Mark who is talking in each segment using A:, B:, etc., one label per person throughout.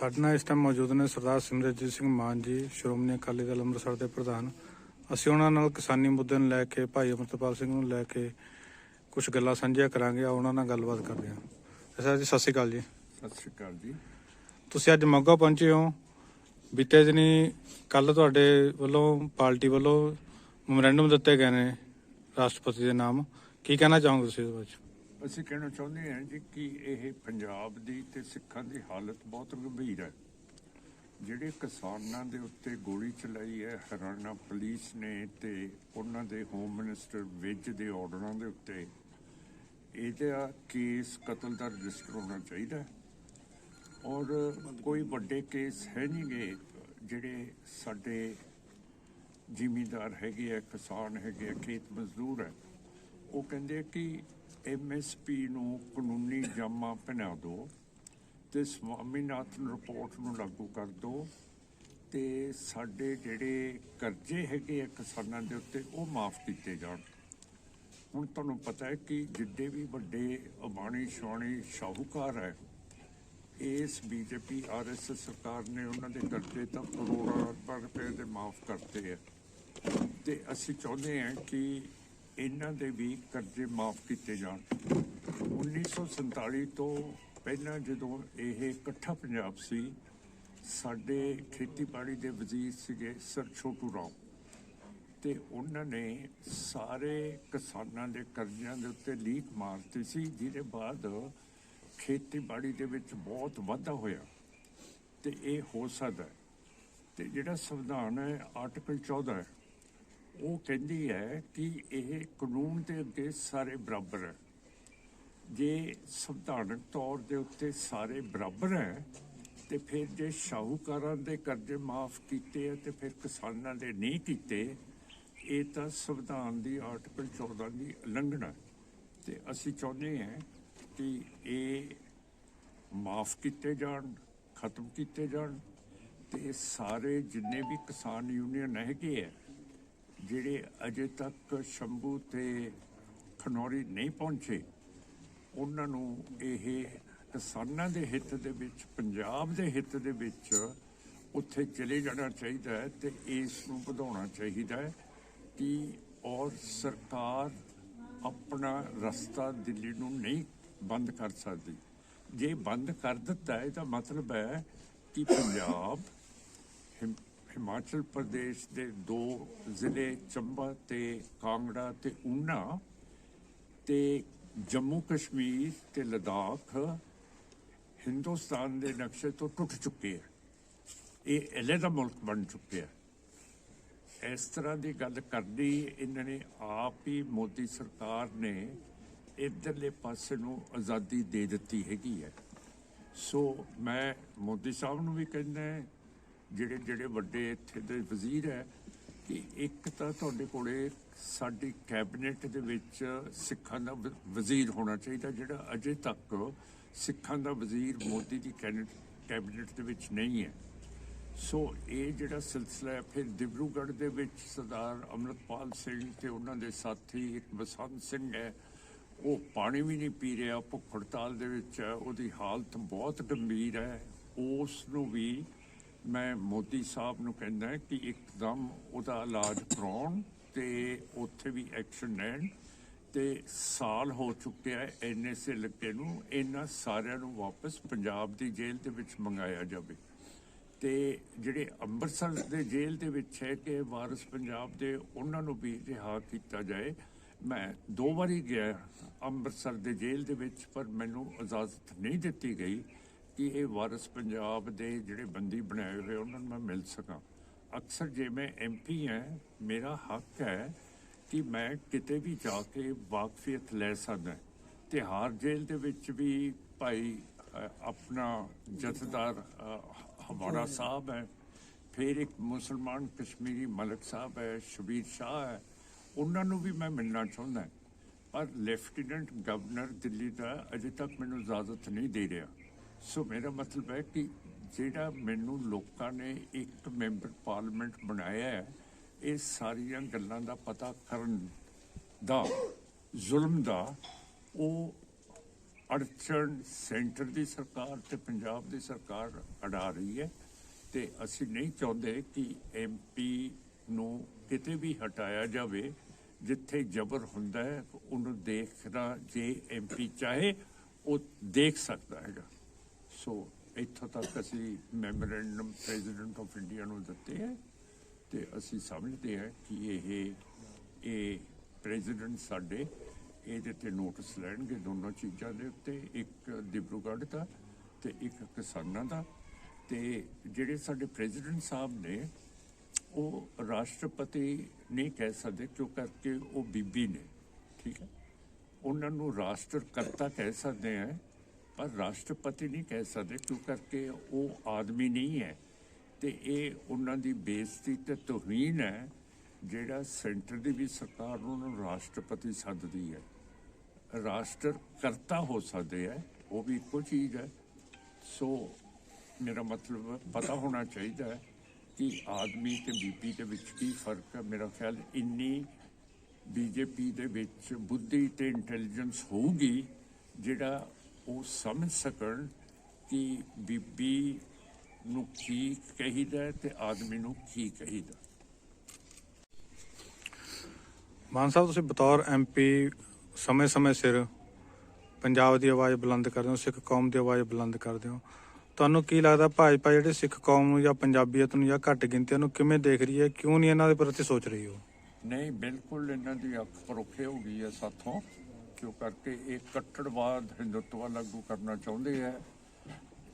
A: ਸਾਡੇ ਨਾਲ ਇਸ ਟਾਈਮ ਮੌਜੂਦ ਨੇ ਸਰਦਾਰ ਸਿਮਰਜੀਤ ਸਿੰਘ ਮਾਨ ਜੀ ਸ਼੍ਰੋਮਣੀ ਅਕਾਲੀ ਦਲ ਅੰਮ੍ਰਿਤਸਰ ਦੇ ਪ੍ਰਧਾਨ। ਅਸੀਂ ਉਹਨਾਂ ਨਾਲ ਕਿਸਾਨੀ ਮੁੱਦੇ ਨੂੰ ਲੈ ਕੇ ਭਾਈ ਅਮਰਤਪਾਲ ਸਿੰਘ ਨੂੰ ਲੈ ਕੇ ਕੁਝ ਗੱਲਾਂ ਸਾਂਝੀਆਂ ਕਰਾਂਗੇ ਆਓ ਉਹਨਾਂ ਨਾਲ ਗੱਲਬਾਤ ਕਰਦੇ ਹਾਂ। ਸਰ ਜੀ ਸਤਿ ਸ਼੍ਰੀ ਅਕਾਲ ਜੀ।
B: ਸਤਿ ਸ਼੍ਰੀ ਅਕਾਲ ਜੀ।
A: ਤੁਸੀਂ ਅੱਜ ਮੋਗਾ ਪਹੁੰਚੇ ਹੋ। ਬੀਤੇ ਦਿਨੀ ਕੱਲ ਤੁਹਾਡੇ ਵੱਲੋਂ ਪਾਰਟੀ ਵੱਲੋਂ ਮੈਮੋਰੈਂਡਮ ਦਿੱਤੇ ਗਏ ਨੇ ਰਾਸ਼ਟਰਪਤੀ ਦੇ ਨਾਮ। ਕੀ ਕਹਿਣਾ ਚਾਹੋਗੇ ਤੁਸੀਂ ਇਸ ਵਿੱਚ
B: ਅਸੀਂ ਕਹਿਣਾ ਚਾਹੁੰਦੇ ਹਾਂ ਜੀ ਕਿ ਇਹ ਪੰਜਾਬ ਦੀ ਤੇ ਸਿੱਖਾਂ ਦੀ ਹਾਲਤ ਬਹੁਤ ਗੰਭੀਰ ਹੈ। ਜਿਹੜੇ ਕਿਸਾਨਾਂ ਦੇ ਉੱਤੇ ਗੋਲੀ ਚਲਾਈ ਹੈ, ਹਰਿਆਣਾ ਪੁਲਿਸ ਨੇ ਤੇ ਉਹਨਾਂ ਦੇ ਹੋਮ ਮਿਨਿਸਟਰ ਵਿਜ ਦੇ ਆਰਡਰਾਂ ਦੇ ਉੱਤੇ, ਇਹਦਾ ਕੇਸ ਕਤਲ ਦਾ ਰਜਿਸਟਰ ਹੋਣਾ ਚਾਹੀਦਾ ਔਰ ਕੋਈ ਵੱਡੇ ਕੇਸ ਹੈ ਨਹੀਂਗੇ ਜਿਹੜੇ ਸਾਡੇ ਜ਼ਿਮੀਂਦਾਰ ਹੈਗੇ ਆ, ਕਿਸਾਨ ਹੈਗੇ ਆ, ਖੇਤ ਮਜ਼ਦੂਰ ਹੈ। ਉਹ ਕਹਿੰਦੇ ਕਿ ਐਮਐਸਪੀ ਨੂੰ ਕਾਨੂੰਨੀ ਜਾਮਾ ਪਹਿਨਾ ਦਿਓ ਤੇ ਸਵਾਮੀਨਾਥਨ ਰਿਪੋਰਟ ਨੂੰ ਲਾਗੂ ਕਰ ਦਿਓ ਤੇ ਸਾਡੇ ਜਿਹੜੇ ਕਰਜ਼ੇ ਹੈਗੇ ਆ ਕਿਸਾਨਾਂ ਦੇ ਉੱਤੇ ਉਹ ਮਾਫ ਕੀਤੇ ਜਾਣ। ਹੁਣ ਤੁਹਾਨੂੰ ਪਤਾ ਹੈ ਕਿ ਜਿੱਡੇ ਵੀ ਵੱਡੇ ਅਬਾਣੀ ਸ਼ਾਣੀ ਸ਼ਾਹੂਕਾਰ ਹੈ, ਇਸ ਬੀਜੇਪੀ ਆਰਐਸਐਸ ਸਰਕਾਰ ਨੇ ਉਹਨਾਂ ਦੇ ਕਰਜ਼ੇ ਤਾਂ ਕਰੋੜਾਂ ਅਰਬਾਂ ਰੁਪਏ ਦੇ ਮਾਫ ਕਰਤੇ ਆ। ਤੇ ਅਸੀਂ ਚਾਹੁੰਦੇ ਹਾਂ ਕਿ ਇਹਨਾਂ ਦੇ ਵੀ ਕਰਜ਼ੇ ਮਾਫ ਕੀਤੇ ਜਾਣ। 1947 ਤੋਂ ਪਹਿਲਾਂ ਜਦੋਂ ਇਹ ਇਕੱਠਾ ਪੰਜਾਬ ਸੀ, ਸਾਡੇ ਖੇਤੀਬਾੜੀ ਦੇ ਵਜ਼ੀਰ ਸੀਗੇ ਸਰ ਛੋਟੂ ਰਾਓ ਤੇ ਉਹਨਾਂ ਨੇ ਸਾਰੇ ਕਿਸਾਨਾਂ ਦੇ ਕਰਜ਼ਿਆਂ ਦੇ ਉੱਤੇ ਲੀਕ ਮਾਰਤੀ ਸੀ, ਜਿਹਦੇ ਬਾਅਦ ਖੇਤੀਬਾੜੀ ਦੇ ਵਿੱਚ ਬਹੁਤ ਵਾਧਾ ਹੋਇਆ। ਤੇ ਇਹ ਹੋ ਸਕਦਾ ਹੈ। ਤੇ ਜਿਹੜਾ ਸੰਵਿਧਾਨ ਹੈ, ਆਰਟੀਕਲ 14 ਹੈ ਉਹ ਕਹਿੰਦੀ ਹੈ ਕਿ ਇਹ ਕਾਨੂੰਨ ਦੇ ਅੱਗੇ ਸਾਰੇ ਬਰਾਬਰ ਹੈ ਜੇ ਸੰਵਿਧਾਨਕ ਤੌਰ ਦੇ ਉੱਤੇ ਸਾਰੇ ਬਰਾਬਰ ਹੈ, ਤੇ ਫਿਰ ਜੇ ਸ਼ਾਹੂਕਾਰਾਂ ਦੇ ਕਰਜ਼ੇ ਮਾਫ ਕੀਤੇ ਆ ਤੇ ਫਿਰ ਕਿਸਾਨਾਂ ਦੇ ਨਹੀਂ ਕੀਤੇ, ਇਹ ਤਾਂ ਸੰਵਿਧਾਨ ਦੀ ਆਰਟੀਕਲ 14 ਦੀ ਉਲੰਘਣਾ ਹੈ। ਤੇ ਅਸੀਂ ਚਾਹੁੰਦੇ ਹਾਂ ਕਿ ਇਹ ਮਾਫ ਕੀਤੇ ਜਾਣ, ਖਤਮ ਕੀਤੇ ਜਾਣ, ਤੇ ਸਾਰੇ ਜਿੰਨੇ ਵੀ ਕਿਸਾਨ ਯੂਨੀਅਨ ਹੈਗੇ ਆ ਜਿਹੜੇ ਅਜੇ ਤੱਕ ਸ਼ੰਭੂ ਤੇ ਖਨੌਰੀ ਨਹੀਂ ਪਹੁੰਚੇ, ਉਹਨਾਂ ਨੂੰ ਇਹ ਕਿਸਾਨਾਂ ਦੇ ਹਿੱਤ ਦੇ ਵਿੱਚ, ਪੰਜਾਬ ਦੇ ਹਿੱਤ ਦੇ ਵਿੱਚ ਉੱਥੇ ਚਲੇ ਜਾਣਾ ਚਾਹੀਦਾ ਹੈ ਤੇ ਇਸ ਨੂੰ ਵਧਾਉਣਾ ਚਾਹੀਦਾ ਹੈ ਕਿ ਔਰ ਸਰਕਾਰ ਆਪਣਾ ਰਸਤਾ ਦਿੱਲੀ ਨੂੰ ਨਹੀਂ ਬੰਦ ਕਰ ਸਕਦੀ। ਜੇ ਬੰਦ ਕਰ ਦਿੱਤਾ ਹੈ ਤਾਂ ਮਤਲਬ ਹੈ ਕਿ ਪੰਜਾਬ ਹਿਮ- ਹਿਮਾਚਲ ਪ੍ਰਦੇਸ਼ ਦੇ ਦੋ ਜ਼ਿਲ੍ਹੇ, ਚੰਬਾ ਤੇ ਕਾਂਗੜਾ ਤੇ ਊਨਾ ਤੇ ਜੰਮੂ ਕਸ਼ਮੀਰ ਤੇ ਲਦਾਖ, ਹਿੰਦੁਸਤਾਨ ਦੇ ਨਕਸ਼ੇ ਤੋਂ ਟੁੱਟ ਚੁੱਕੇ ਹੈ ਇਹ ਅਲੱਗਾ ਮੁਲਕ ਬਣ ਚੁੱਕੇ ਹੈ ਇਸ ਤਰ੍ਹਾਂ ਦੀ ਗੱਲ ਕਰਨੀ ਇਹਨਾਂ ਨੇ ਆਪ ਹੀ ਮੋਦੀ ਸਰਕਾਰ ਨੇ ਇਧਰਲੇ ਪਾਸੇ ਨੂੰ ਆਜ਼ਾਦੀ ਦੇ ਦਿੱਤੀ ਹੈਗੀ ਹੈ। ਸੋ ਮੈਂ ਮੋਦੀ ਸਾਹਿਬ ਨੂੰ ਵੀ ਕਹਿੰਦਾ ਜਿਹੜੇ ਜਿਹੜੇ ਵੱਡੇ ਇੱਥੇ ਦੇ ਵਜ਼ੀਰ ਹੈ, ਕਿ ਇੱਕ ਤਾਂ ਤੁਹਾਡੇ ਕੋਲੇ ਸਾਡੀ ਕੈਬਨਿਟ ਦੇ ਵਿੱਚ ਸਿੱਖਾਂ ਦਾ ਵਜ਼ੀਰ ਹੋਣਾ ਚਾਹੀਦਾ, ਜਿਹੜਾ ਅਜੇ ਤੱਕ ਸਿੱਖਾਂ ਦਾ ਵਜ਼ੀਰ ਮੋਦੀ ਦੀ ਕੈਬਨਿਟ ਕੈਬਨਿਟ ਦੇ ਵਿੱਚ ਨਹੀਂ ਹੈ। ਸੋ ਇਹ ਜਿਹੜਾ ਸਿਲਸਿਲਾ ਹੈ, ਫਿਰ ਦਿਬਰੂਗੜ੍ਹ ਦੇ ਵਿੱਚ ਸਰਦਾਰ ਅਮਰਤਪਾਲ ਸਿੰਘ ਤੇ ਉਹਨਾਂ ਦੇ ਸਾਥੀ, ਇੱਕ ਬਸੰਤ ਸਿੰਘ ਹੈ, ਉਹ ਪਾਣੀ ਵੀ ਨਹੀਂ ਪੀ ਰਿਹਾ ਭੁੱਖ ਹੜਤਾਲ ਦੇ ਵਿੱਚ ਹੈ, ਉਹਦੀ ਹਾਲਤ ਬਹੁਤ ਗੰਭੀਰ ਹੈ, ਉਸ ਨੂੰ ਵੀ ਮੈਂ ਮੋਦੀ ਸਾਹਿਬ ਨੂੰ ਕਹਿੰਦਾ ਕਿ ਇੱਕਦਮ ਉਹਦਾ ਇਲਾਜ ਕਰਾਉਣ ਤੇ ਉੱਥੇ ਵੀ ਐਕਸ਼ਨ ਲੈਣ ਤੇ ਸਾਲ ਹੋ ਚੁੱਕਿਆ ਹੈ ਐਨਐਸਏ ਲੱਗੇ ਨੂੰ, ਇਹਨਾਂ ਸਾਰਿਆਂ ਨੂੰ ਵਾਪਸ ਪੰਜਾਬ ਦੀ ਜੇਲ੍ਹ ਦੇ ਵਿੱਚ ਮੰਗਾਇਆ ਜਾਵੇ। ਤੇ ਜਿਹੜੇ ਅੰਮ੍ਰਿਤਸਰ ਦੇ ਜੇਲ੍ਹ ਦੇ ਵਿੱਚ ਹੈ ਕਿ ਵਾਰਿਸ ਪੰਜਾਬ ਦੇ, ਉਹਨਾਂ ਨੂੰ ਵੀ ਰਿਹਾ ਕੀਤਾ ਜਾਏ। ਮੈਂ ਦੋ ਵਾਰੀ ਗਿਆ ਅੰਮ੍ਰਿਤਸਰ ਦੇ ਜੇਲ੍ਹ ਦੇ ਵਿੱਚ, ਪਰ ਮੈਨੂੰ ਇਜਾਜ਼ਤ ਨਹੀਂ ਦਿੱਤੀ ਗਈ। ਕਿ ਇਹ ਵਾਰਿਸ ਪੰਜਾਬ ਦੇ ਜਿਹੜੇ ਬੰਦੀ ਬਣਾਏ ਹੋਏ ਉਹਨਾਂ ਨੂੰ ਮੈਂ ਮਿਲ ਸਕਾਂ। ਅਕਸਰ ਜੇ ਮੈਂ ਐਮਪੀ ਹਾਂ ਮੇਰਾ ਹੱਕ ਹੈ ਕਿ ਮੈਂ ਕਿਤੇ ਵੀ ਜਾ ਕੇ ਵਾਕਫੀਅਤ ਲੈ ਸਕਦਾ। ਤਿਹਾਰ ਜੇਲ੍ਹ ਦੇ ਵਿੱਚ ਵੀ ਭਾਈ ਆਪਣਾ ਜਥੇਦਾਰ ਹਮਾਰਾ ਸਾਹਿਬ ਹੈ ਫਿਰ ਇੱਕ ਮੁਸਲਮਾਨ ਕਸ਼ਮੀਰੀ ਮਲਕ ਸਾਹਿਬ ਹੈ ਸ਼ਬੀਰ ਸ਼ਾਹ ਹੈ ਉਹਨਾਂ ਨੂੰ ਵੀ ਮੈਂ ਮਿਲਣਾ ਚਾਹੁੰਦਾ। ਪਰ ਲੈਫਟੀਨੈਂਟ ਗਵਰਨਰ ਦਿੱਲੀ ਦਾ ਅਜੇ ਤੱਕ ਮੈਨੂੰ ਇਜਾਜ਼ਤ ਨਹੀਂ ਦੇ ਰਿਹਾ। ਸੋ ਮੇਰਾ ਮਤਲਬ ਹੈ ਕਿ ਜਿਹੜਾ ਮੈਨੂੰ ਲੋਕਾਂ ਨੇ ਇੱਕ ਮੈਂਬਰ ਪਾਰਲੀਮੈਂਟ ਬਣਾਇਆ ਹੈ, ਇਹ ਸਾਰੀਆਂ ਗੱਲਾਂ ਦਾ ਪਤਾ ਕਰਨ ਦਾ, ਜ਼ੁਲਮ ਦਾ, ਉਹ ਅੜਚਣ ਸੈਂਟਰ ਦੀ ਸਰਕਾਰ ਤੇ ਪੰਜਾਬ ਦੀ ਸਰਕਾਰ ਅੜਾ ਰਹੀ ਹੈ ਤੇ ਅਸੀਂ ਨਹੀਂ ਚਾਹੁੰਦੇ ਕਿ ਐਮਪੀ ਨੂੰ ਕਿਤੇ ਵੀ ਹਟਾਇਆ ਜਾਵੇ, ਜਿੱਥੇ ਜ਼ਬਰ ਹੁੰਦਾ ਹੈ, ਉਹਨੂੰ ਦੇਖਣਾ ਜੇ ਐਮਪੀ ਚਾਹੇ, ਉਹ ਦੇਖ ਸਕਦਾ ਹੈਗਾ। ਸੋ ਇੱਥੋਂ ਤੱਕ ਅਸੀਂ ਮੈਮੋਰੈਂਡਮ ਪ੍ਰੈਜ਼ੀਡੈਂਟ ਆਫ ਇੰਡੀਆ ਨੂੰ ਦਿੱਤੇ ਹੈ ਤੇ ਅਸੀਂ ਸਮਝਦੇ ਹਾਂ ਕਿ ਇਹ ਇਹ ਪ੍ਰੈਜ਼ੀਡੈਂਟ ਸਾਡੇ ਇਹਦੇ ਤੇ ਨੋਟਿਸ ਲੈਣਗੇ ਦੋਨੋਂ ਚੀਜ਼ਾਂ ਦੇ ਉੱਤੇ, ਇੱਕ ਦਿਬਰੂਗੜ੍ਹ ਦਾ ਤੇ ਇੱਕ ਕਿਸਾਨਾਂ ਦਾ। ਤੇ ਜਿਹੜੇ ਸਾਡੇ ਪ੍ਰੈਜ਼ੀਡੈਂਟ ਸਾਹਿਬ ਨੇ, ਉਹ ਰਾਸ਼ਟਰਪਤੀ ਨਹੀਂ ਕਹਿ ਸਕਦੇ, ਕਿਉਂ ਕਰਕੇ ਉਹ ਬੀਬੀ ਨੇ, ਠੀਕ ਹੈ? ਉਹਨਾਂ ਨੂੰ ਰਾਸ਼ਟਰਕਰਤਾ ਕਹਿ ਸਕਦੇ ਆ ਪਰ ਰਾਸ਼ਟਰਪਤੀ ਨਹੀਂ ਕਹਿ ਸਕਦੇ ਕਿਉਂ ਕਰਕੇ ਉਹ ਆਦਮੀ ਨਹੀਂ ਹੈ ਤੇ ਇਹ ਉਹਨਾਂ ਦੀ ਬੇਇੱਜ਼ਤੀ ਤੇ ਤੋਹੀਨ ਹੈ, ਜਿਹੜਾ ਸੈਂਟਰ ਦੀ ਵੀ ਸਰਕਾਰ ਉਹਨਾਂ ਨੂੰ ਰਾਸ਼ਟਰਪਤੀ ਸੱਦਦੀ ਹੈ। ਰਾਸ਼ਟਰ ਕਰਤਾ ਹੋ ਸਕਦੇ ਹੈ, ਉਹ ਵੀ ਇੱਕੋ ਚੀਜ਼ ਹੈ। ਸੋ ਮੇਰਾ ਮਤਲਬ ਪਤਾ ਹੋਣਾ ਚਾਹੀਦਾ ਹੈ ਕਿ ਆਦਮੀ ਤੇ ਬੀਪੀ ਦੇ ਵਿੱਚ ਕੀ ਫ਼ਰਕ ਹੈ। ਮੇਰਾ ਖਿਆਲ ਇੰਨੀ ਬੀਜੇਪੀ ਦੇ ਵਿੱਚ ਬੁੱਧੀ ਤੇ ਇੰਟੈਲੀਜੈਂਸ ਹੋਊਗੀ, ਜਿਹੜਾ ਉਹ ਸਮਝ ਸਕਣ ਕਿ ਬੀਬੀ ਨੂੰ ਕੀ ਕਹੀਦਾ ਤੇ ਆਦਮੀ ਨੂੰ ਕੀ ਕਹੀਦਾ
A: ਮਾਨ ਸਾਹਿਬ ਤੁਸੀਂ ਬਤੌਰ ਐਮਪੀ ਸਮੇਂ-ਸਮੇਂ ਸਿਰ ਪੰਜਾਬ ਦੀ ਆਵਾਜ਼ ਬੁਲੰਦ ਕਰਦੇ ਹੋ ਸਿੱਖ ਕੌਮ ਦੀ ਆਵਾਜ਼ ਬੁਲੰਦ ਕਰਦੇ ਹੋ। ਤੁਹਾਨੂੰ ਕੀ ਲੱਗਦਾ ਭਾਜਪਾ ਜਿਹੜੇ ਸਿੱਖ ਕੌਮ ਨੂੰ ਜਾਂ ਪੰਜਾਬੀਅਤ ਨੂੰ ਜਾਂ ਘੱਟ ਗਿਣਤੀਆਂ ਨੂੰ ਕਿਵੇਂ ਦੇਖ ਰਹੀ ਹੈ? ਕਿਉਂ ਨਹੀਂ ਇਹਨਾਂ ਦੇ ਪ੍ਰਤੀ ਸੋਚ ਰਹੀ ਹੋ
B: ਨਹੀਂ ਬਿਲਕੁਲ ਇਹਨਾਂ ਦੀ ਅੱਖ ਪਰੋਖੇ ਹੋ ਗਈ ਹੈ ਸਾਥੋਂ। ਕਿਉਂ ਕਰਕੇ ਇਹ ਕੱਟੜਵਾਦ ਹਿੰਦੂਤਵਾ ਲਾਗੂ ਕਰਨਾ ਚਾਹੁੰਦੇ ਹੈ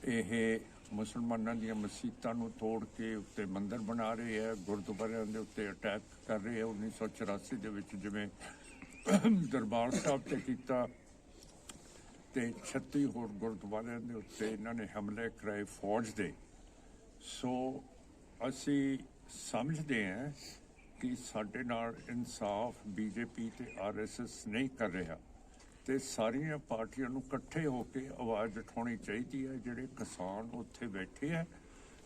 B: ਇਹ ਮੁਸਲਮਾਨਾਂ ਦੀਆਂ ਮਸਜਿਦਾਂ ਨੂੰ ਤੋੜ ਕੇ ਉੱਤੇ ਮੰਦਰ ਬਣਾ ਰਹੇ ਹੈ ਗੁਰਦੁਆਰਿਆਂ ਦੇ ਉੱਤੇ ਅਟੈਕ ਕਰ ਰਹੇ ਹੈ 1984 ਦੇ ਵਿੱਚ ਜਿਵੇਂ ਦਰਬਾਰ ਸਾਹਿਬ ਤੇ ਕੀਤਾ ਤੇ 36 ਹੋਰ ਗੁਰਦੁਆਰਿਆਂ ਦੇ ਉੱਤੇ ਇਹਨਾਂ ਨੇ ਹਮਲੇ ਕਰਾਏ ਫੌਜ ਦੇ। ਸੋ ਅਸੀਂ ਸਮਝਦੇ ਹਾਂ ਕਿ ਸਾਡੇ ਨਾਲ ਇਨਸਾਫ ਬੀਜੇਪੀ ਤੇ ਆਰਐਸਐਸ ਨਹੀਂ ਕਰ ਰਿਹਾ। ਤੇ ਸਾਰੀਆਂ ਪਾਰਟੀਆਂ ਨੂੰ ਇਕੱਠੇ ਹੋ ਕੇ ਆਵਾਜ਼ ਉਠਾਉਣੀ ਚਾਹੀਦੀ ਹੈ। ਜਿਹੜੇ ਕਿਸਾਨ ਉੱਥੇ ਬੈਠੇ ਹੈ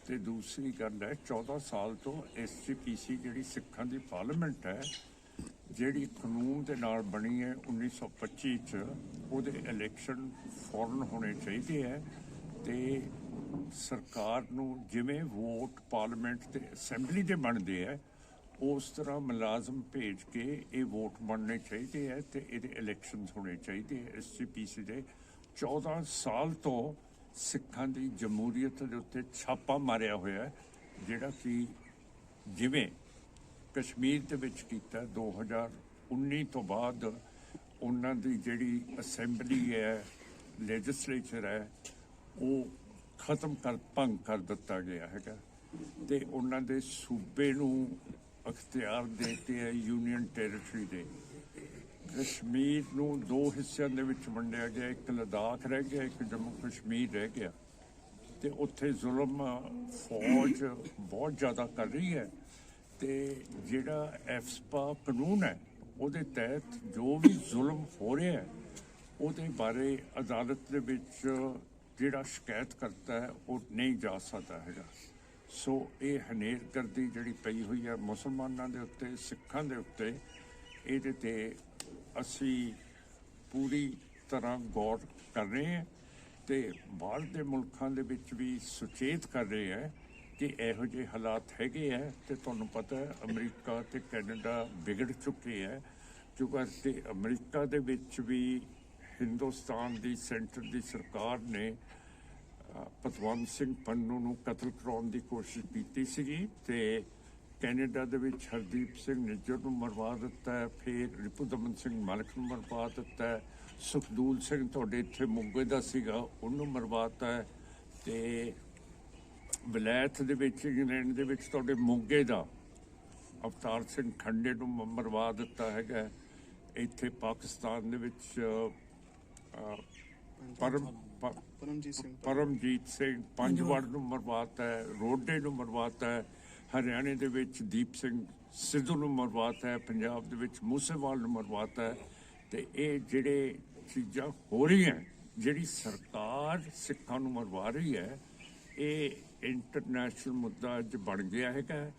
B: ਤੇ ਦੂਸਰੀ ਗੱਲ ਹੈ 14 ਸਾਲ ਤੋਂ ਐਸਜੀਪੀਸੀ ਜਿਹੜੀ ਸਿੱਖਾਂ ਦੀ ਪਾਰਲੀਮੈਂਟ ਹੈ, ਜਿਹੜੀ ਕਾਨੂੰਨ ਦੇ ਨਾਲ ਬਣੀ ਹੈ 1925 ਚ ਉਹਦੇ ਇਲੈਕਸ਼ਨ ਫੌਰਨ ਹੋਣੇ ਚਾਹੀਦੇ ਹੈ ਤੇ ਸਰਕਾਰ ਨੂੰ ਜਿਵੇਂ ਵੋਟ ਪਾਰਲੀਮੈਂਟ ਤੇ ਅਸੈਂਬਲੀ ਦੇ ਬਣਦੇ ਹੈ ਉਸ ਤਰ੍ਹਾਂ ਮੁਲਾਜ਼ਮ ਭੇਜ ਕੇ ਇਹ ਵੋਟ ਬਣਨੇ ਚਾਹੀਦੇ ਹੈ ਤੇ ਇਹਦੇ ਇਲੈਕਸ਼ਨਸ ਹੋਣੇ ਚਾਹੀਦੇ ਹੈ ਐਸਜੀਪੀਸੀ ਦੇ। 14 ਸਾਲ ਤੋਂ ਸਿੱਖਾਂ ਦੀ ਜਮਹੂਰੀਅਤ ਦੇ ਉੱਤੇ ਛਾਪਾ ਮਾਰਿਆ ਹੋਇਆ, ਜਿਹੜਾ ਕਿ ਜਿਵੇਂ ਕਸ਼ਮੀਰ ਦੇ ਵਿੱਚ ਕੀਤਾ 2019 ਤੋਂ ਬਾਅਦ ਉਹਨਾਂ ਦੀ ਜਿਹੜੀ ਅਸੈਂਬਲੀ ਹੈ ਲੈਜਿਸਲੇਚਰ ਹੈ, ਉਹ ਖਤਮ ਕਰ, ਭੰਗ ਕਰ ਦਿੱਤਾ ਗਿਆ ਹੈਗਾ। ਤੇ ਉਹਨਾਂ ਦੇ ਸੂਬੇ ਨੂੰ ਅਖਤਿਆਰ ਦੇਤੇ ਹੈ ਯੂਨੀਅਨ ਟੈਰੀਟਰੀ ਦੇ। ਕਸ਼ਮੀਰ ਨੂੰ ਦੋ ਹਿੱਸਿਆਂ ਦੇ ਵਿੱਚ ਵੰਡਿਆ ਗਿਆ, ਇੱਕ ਲਦਾਖ ਰਹਿ ਗਿਆ, ਇੱਕ ਜੰਮੂ ਕਸ਼ਮੀਰ ਰਹਿ ਗਿਆ। ਤੇ ਉੱਥੇ ਜ਼ੁਲਮ, ਫੌਜ ਬਹੁਤ ਜ਼ਿਆਦਾ ਕਰ ਰਹੀ ਹੈ ਤੇ ਜਿਹੜਾ ਐਫਸਪਾ ਕਾਨੂੰਨ ਹੈ, ਉਹਦੇ ਤਹਿਤ ਜੋ ਵੀ ਜ਼ੁਲਮ ਹੋ ਰਿਹਾ ਹੈ, ਉਹਦੇ ਬਾਰੇ ਅਦਾਲਤ ਦੇ ਵਿੱਚ ਜਿਹੜਾ ਸ਼ਿਕਾਇਤ ਕਰਤਾ ਹੈ, ਉਹ ਨਹੀਂ ਜਾ ਸਕਦਾ ਹੈਗਾ। ਸੋ ਇਹ ਹਨੇਰਗਰਦੀ ਜਿਹੜੀ ਪਈ ਹੋਈ ਹੈ ਮੁਸਲਮਾਨਾਂ ਦੇ ਉੱਤੇ, ਸਿੱਖਾਂ ਦੇ ਉੱਤੇ, ਇਹਦੇ ਤੇ ਅਸੀਂ ਪੂਰੀ ਤਰ੍ਹਾਂ ਗੌਰ ਕਰ ਰਹੇ ਹਾਂ ਤੇ ਬਾਹਰ ਦੇ ਮੁਲਕਾਂ ਦੇ ਵਿੱਚ ਵੀ ਸੁਚੇਤ ਕਰ ਰਹੇ ਹੈ ਕਿ ਇਹੋ ਜਿਹੇ ਹਾਲਾਤ ਹੈਗੇ ਆ ਤੇ ਤੁਹਾਨੂੰ ਪਤਾ ਹੈ ਅਮਰੀਕਾ ਤੇ ਕੈਨੇਡਾ ਵਿਗੜ ਚੁੱਕੇ ਹੈ ਕਿਉਂਕਿ ਅਮਰੀਕਾ ਦੇ ਵਿੱਚ ਵੀ ਹਿੰਦੁਸਤਾਨ ਦੀ ਸੈਂਟਰ ਦੀ ਸਰਕਾਰ ਨੇ ਪਤਵੰਤ ਸਿੰਘ ਪੰਨੂ ਨੂੰ ਕਤਲ ਕਰਾਉਣ ਦੀ ਕੋਸ਼ਿਸ਼ ਕੀਤੀ ਸੀਗੀ ਤੇ ਕੈਨੇਡਾ ਦੇ ਵਿੱਚ ਹਰਦੀਪ ਸਿੰਘ ਨਿੱਜਰ ਨੂੰ ਮਰਵਾ ਦਿੱਤਾ ਹੈ, ਫਿਰ ਰਿਪੁਦਮਨ ਸਿੰਘ ਮਲਕ ਨੂੰ ਮਰਵਾ ਦਿੱਤਾ ਹੈ, ਸੁਖਦੂਲ ਸਿੰਘ ਤੁਹਾਡੇ ਇੱਥੇ ਮੁੰਗੇ ਦਾ ਸੀਗਾ, ਉਹਨੂੰ ਮਰਵਾਤਾ ਹੈ ਤੇ ਵਿਲਾਇਤ ਦੇ ਵਿੱਚ, ਇੰਗਲੈਂਡ ਦੇ ਵਿੱਚ ਤੁਹਾਡੇ ਮੁੰਗੇ ਦਾ ਅਵਤਾਰ ਸਿੰਘ ਖੰਡੇ ਨੂੰ ਮ- ਮਰਵਾ ਦਿੱਤਾ ਹੈਗਾ ਇੱਥੇ ਪਾਕਿਸਤਾਨ ਦੇ ਵਿੱਚ ਪਰਮ ਪ-
C: ਪਰਮਜੀਤ ਸਿੰਘ
B: ਪਰਮਜੀਤ ਸਿੰਘ ਪੰਜਵੜ ਨੂੰ ਮਰਵਾਤਾ ਹੈ ਰੋਡੇ ਨੂੰ ਮਰਵਾਤਾ ਹੈ ਹਰਿਆਣੇ ਦੇ ਵਿੱਚ ਦੀਪ ਸਿੰਘ ਸਿੱਧੂ ਨੂੰ ਮਰਵਾਤਾ ਹੈ ਪੰਜਾਬ ਦੇ ਵਿੱਚ ਮੂਸੇਵਾਲ ਨੂੰ ਮਰਵਾਤਾ ਹੈ ਤੇ ਇਹ ਜਿਹੜੇ ਚੀਜ਼ਾਂ ਹੋ ਰਹੀਆਂ ਜਿਹੜੀ ਸਰਕਾਰ ਸਿੱਖਾਂ ਨੂੰ ਮਰਵਾ ਰਹੀ ਹੈ ਇਹ ਇੰਟਰਨੈਸ਼ਨਲ ਮੁੱਦਾ ਅੱਜ ਬਣ ਗਿਆ ਹੈਗਾ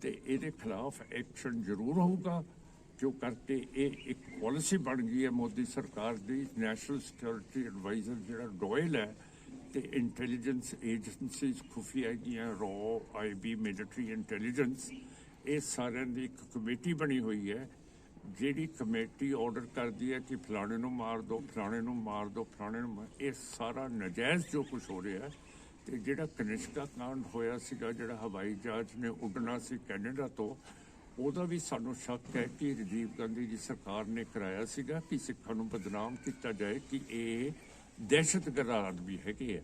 B: ਤੇ ਇਹਦੇ ਖਿਲਾਫ ਐਕਸ਼ਨ ਜ਼ਰੂਰ ਹੋਊਗਾ ਜੋ ਕਰਕੇ ਇਹ ਇੱਕ ਪਾਲਿਸੀ ਬਣ ਗਈ ਹੈ ਮੋਦੀ ਸਰਕਾਰ ਦੀ ਨੈਸ਼ਨਲ ਸਿਕਿਉਰਿਟੀ ਐਡਵਾਈਜ਼ਰ ਜਿਹੜਾ ਡੋਇਲ ਹੈ ਤੇ ਇੰਟੈਲੀਜੈਂਸ ਏਜੰਸੀਜ਼ ਖੁਫੀਆ ਦੀਆਂ ਰੋ ਆਈਬੀ ਮਿਲਟਰੀ ਇੰਟੈਲੀਜੈਂਸ ਇਹ ਸਾਰਿਆਂ ਦੀ ਇੱਕ ਕਮੇਟੀ ਬਣੀ ਹੋਈ ਹੈ, ਜਿਹੜੀ ਕਮੇਟੀ ਆਰਡਰ ਕਰਦੀ ਹੈ ਕਿ ਫਲਾਣੇ ਨੂੰ ਮਾਰ ਦਿਓ ਫਲਾਣੇ ਨੂੰ ਮਾਰ ਦਿਓ ਫਲਾਣੇ ਨੂੰ ਮਾਰ- ਇਹ ਸਾਰਾ ਨਜਾਇਜ਼ ਜੋ ਕੁਝ ਹੋ ਰਿਹਾ ਹੈ ਤੇ ਜਿਹੜਾ ਕਨਿਸ਼ਕਾ ਕਾਂਡ ਹੋਇਆ ਸੀਗਾ, ਜਿਹੜਾ ਹਵਾਈ ਜਹਾਜ਼ ਨੇ ਉੱਡਣਾ ਸੀ ਕੈਨੇਡਾ ਤੋਂ ਉਹਦਾ ਵੀ ਸਾਨੂੰ ਸ਼ੱਕ ਹੈ ਕਿ ਰਾਜੀਵ ਗਾਂਧੀ ਦੀ ਸਰਕਾਰ ਨੇ ਕਰਾਇਆ ਸੀਗਾ ਕਿ ਸਿੱਖਾਂ ਨੂੰ ਬਦਨਾਮ ਕੀਤਾ ਜਾਏ ਕਿ ਇਹ ਦਹਿਸ਼ਤਗਰਦ ਆਦਮੀ ਹੈਗੇ ਆ।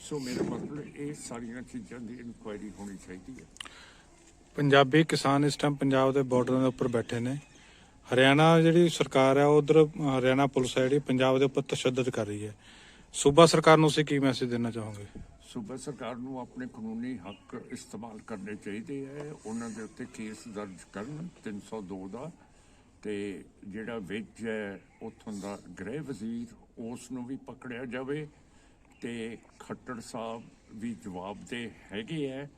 B: ਸੋ ਮੇਰਾ ਮਤਲਬ ਇਹ ਸਾਰੀਆਂ ਚੀਜ਼ਾਂ ਦੀ ਇਨਕੁਆਇਰੀ ਹੋਣੀ ਚਾਹੀਦੀ ਹੈ।
A: ਪੰਜਾਬੀ ਕਿਸਾਨ ਇਸ ਟਾਈਮ ਪੰਜਾਬ ਦੇ ਬਾਰਡਰਾਂ ਦੇ ਉੱਪਰ ਬੈਠੇ ਨੇ। ਹਰਿਆਣਾ ਜਿਹੜੀ ਸਰਕਾਰ ਹੈ, ਉਧਰ ਹਰਿਆਣਾ ਪੁਲਿਸ ਹੈ ਜਿਹੜੀ ਪੰਜਾਬ ਦੇ ਉੱਪਰ ਤਸ਼ੱਦਦ ਕਰ ਰਹੀ ਹੈ। ਸੂਬਾ ਸਰਕਾਰ ਨੂੰ ਤੁਸੀਂ ਕੀ ਮੈਸੇਜ ਦੇਣਾ ਚਾਹੋਗੇ?
B: ਸੂਬਾ ਸਰਕਾਰ ਨੂੰ ਆਪਣੇ ਕਾਨੂੰਨੀ ਹੱਕ ਇਸਤੇਮਾਲ ਕਰਨੇ ਚਾਹੀਦੇ ਹੈ ਉਹਨਾਂ ਦੇ ਉੱਤੇ ਕੇਸ ਦਰਜ ਕਰਨ 302 ਦਾ ਤੇ ਜਿਹੜਾ ਵਿੱਚ ਹੈ, ਉਥੋਂ ਦਾ ਗ੍ਰਹਿ ਵਜ਼ੀਰ ਉਸ ਨੂੰ ਵੀ ਪਕੜਿਆ ਜਾਵੇ। ਤੇ ਖੱਟੜ ਸਾਹਿਬ ਵੀ ਜਵਾਬਦੇ ਹੈਗੇ ਹੈ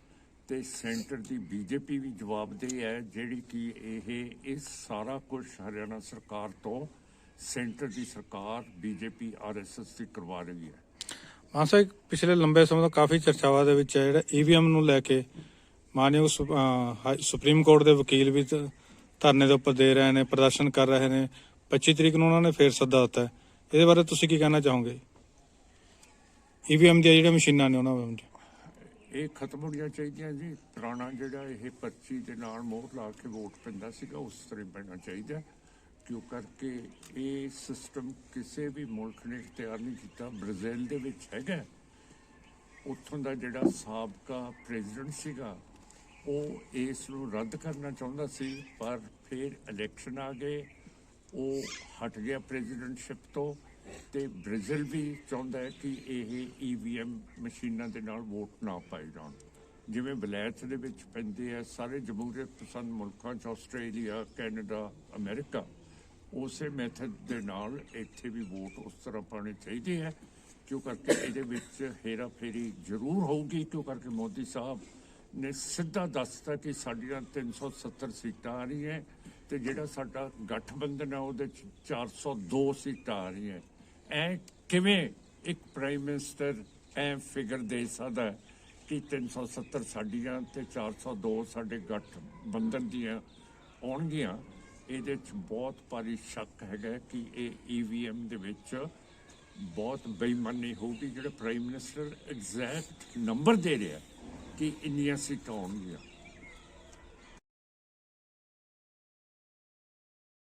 B: ਤੇ ਸੈਂਟਰ ਦੀ ਬੀਜੇਪੀ ਵੀ ਜਵਾਬਦੇ ਹੈ, ਜਿਹੜੀ ਕਿ ਇਹ ਇਹ ਸਾਰਾ ਕੁਝ ਹਰਿਆਣਾ ਸਰਕਾਰ ਤੋਂ, ਸੈਂਟਰ ਦੀ ਸਰਕਾਰ ਬੀਜੇਪੀ, ਆਰਐਸਐਸ ਦੀ ਕਰਵਾ ਰਹੀ ਹੈ।
A: ਮਾਨਸਾ ਇੱਕ ਪਿਛਲੇ ਲੰਬੇ ਸਮੇਂ ਤੋਂ ਕਾਫੀ ਚਰਚਾਵਾਂ ਦੇ ਵਿੱਚ ਹੈ, ਜਿਹੜਾ ਈਵੀਐਮ ਨੂੰ ਲੈ ਕੇ ਮਾਨਯੋਗ ਸੁਪਰੀਮ ਕੋਰਟ ਦੇ ਵਕੀਲ ਵੀ ਧਰਨੇ ਦੇ ਉੱਪਰ ਦੇ ਰਹੇ ਨੇ, ਪ੍ਰਦਰਸ਼ਨ ਕਰ ਰਹੇ ਨੇ। 25 ਤਰੀਕ ਨੂੰ ਉਹਨਾਂ ਨੇ ਫੇਰ ਸੱਦਾ ਦਿੱਤਾ ਇਹਦੇ ਬਾਰੇ ਤੁਸੀਂ ਕੀ ਕਹਿਣਾ ਚਾਹੋਗੇ? ਈਵੀਐਮ ਦੀਆਂ ਜਿਹੜੀਆਂ ਮਸ਼ੀਨਾਂ ਨੇ ਉਹਨਾਂ ਵਿੱਚ
B: ਇਹ ਖਤਮ ਹੋਣੀਆਂ ਚਾਹੀਦੀਆਂ ਜੀ। ਪੁਰਾਣਾ ਜਿਹੜਾ ਇਹ ਪਰਚੀ ਦੇ ਨਾਲ ਮੋਹਰ ਲਾ ਕੇ ਵੋਟ ਪੈਂਦਾ ਸੀਗਾ, ਉਸ ਤਰ੍ਹਾਂ ਪੈਣਾ ਚਾਹੀਦਾ ਕਿਉਂ ਕਰਕੇ ਇਹ ਸਿਸਟਮ ਕਿਸੇ ਵੀ ਮੁਲਕ ਨੇ ਤਿਆਰ ਨਹੀਂ ਕੀਤਾ? ਬ੍ਰਾਜ਼ੀਲ ਦੇ ਵਿੱਚ ਹੈਗਾ। ਉੱਥੋਂ ਦਾ ਜਿਹੜਾ ਸਾਬਕਾ ਪ੍ਰੈਜ਼ੀਡੈਂਟ ਸੀਗਾ, ਉਹ ਇਸ ਨੂੰ ਰੱਦ ਕਰਨਾ ਚਾਹੁੰਦਾ ਸੀ, ਪਰ ਫਿਰ ਇਲੈਕਸ਼ਨ ਆ ਗਏ। ਉਹ ਹਟ ਗਿਆ ਪ੍ਰੈਜ਼ੀਡੈਂਟਸ਼ਿਪ ਤੋਂ ਤੇ ਬ੍ਰਾਜ਼ੀਲ ਵੀ ਚਾਹੁੰਦਾ ਹੈ ਕਿ ਇਹ ਈਵੀਐਮ ਮਸ਼ੀਨਾਂ ਦੇ ਨਾਲ ਵੋਟ ਨਾ ਪਾਏ ਜਾਣ। ਜਿਵੇਂ ਵਲਾਇਤ ਦੇ ਵਿੱਚ ਪੈਂਦੇ ਆ ਸਾਰੇ ਜਮਹੂਰੀਅਤ ਪਸੰਦ ਮੁਲਕਾਂ ਚ, ਆਸਟ੍ਰੇਲੀਆ, ਕੈਨੇਡਾ, ਅਮਰੀਕਾ। ਉਸੇ ਮੈਥਡ ਦੇ ਨਾਲ ਇੱਥੇ ਵੀ ਵੋਟ ਉਸ ਤਰ੍ਹਾਂ ਪਾਣੇ ਚਾਹੀਦੇ ਹੈ। ਕਿਉਂ ਕਰਕੇ ਇਹਦੇ ਵਿੱਚ ਹੇਰਾ ਫੇਰੀ ਜ਼ਰੂਰ ਹੋਊਗੀ। ਕਿਉਂ ਕਰਕੇ ਮੋਦੀ ਸਾਹਿਬ ਨੇ ਸਿੱਧਾ ਦੱਸਤਾ ਕਿ ਸਾਡੀਆਂ 370 ਸੀਟਾਂ ਆ ਰਹੀਆਂ ਤੇ ਜਿਹੜਾ ਸਾਡਾ ਗਠਬੰਧਨ ਹੈ ਉਹਦੇ ਚ 402 ਸੀਟਾਂ ਆ ਰਹੀਆਂ ਐ ਕਿਵੇਂ ਇੱਕ ਪ੍ਰਾਈਮ ਮਿਨਿਸਟਰ ਐ ਫਿਗਰ ਦੇ ਸਕਦਾ ਹੈ ਕਿ 370 ਸਾਡੀਆਂ ਤੇ 402 ਸਾਡੇ ਗਠਬੰਧਨ ਦੀਆਂ ਆਉਣਗੀਆਂ? ਇਹਦੇ ਚ ਬਹੁਤ ਭਾਰੀ ਸ਼ੱਕ ਹੈਗਾ ਕਿ ਇਹ ਈਵੀਐਮ ਦੇ ਵਿੱਚ ਬਹੁਤ ਬੇਈਮਾਨੀ ਹੋਊਗੀ। ਜਿਹੜਾ ਪ੍ਰਾਈਮ ਮਿਨਿਸਟਰ ਐਗਜ਼ੈਕਟ ਨੰਬਰ ਦੇ ਰਿਹਾ ਕਿ ਇੰਨੀਆਂ ਸੀਟਾਂ ਆਉਣਗੀਆਂ।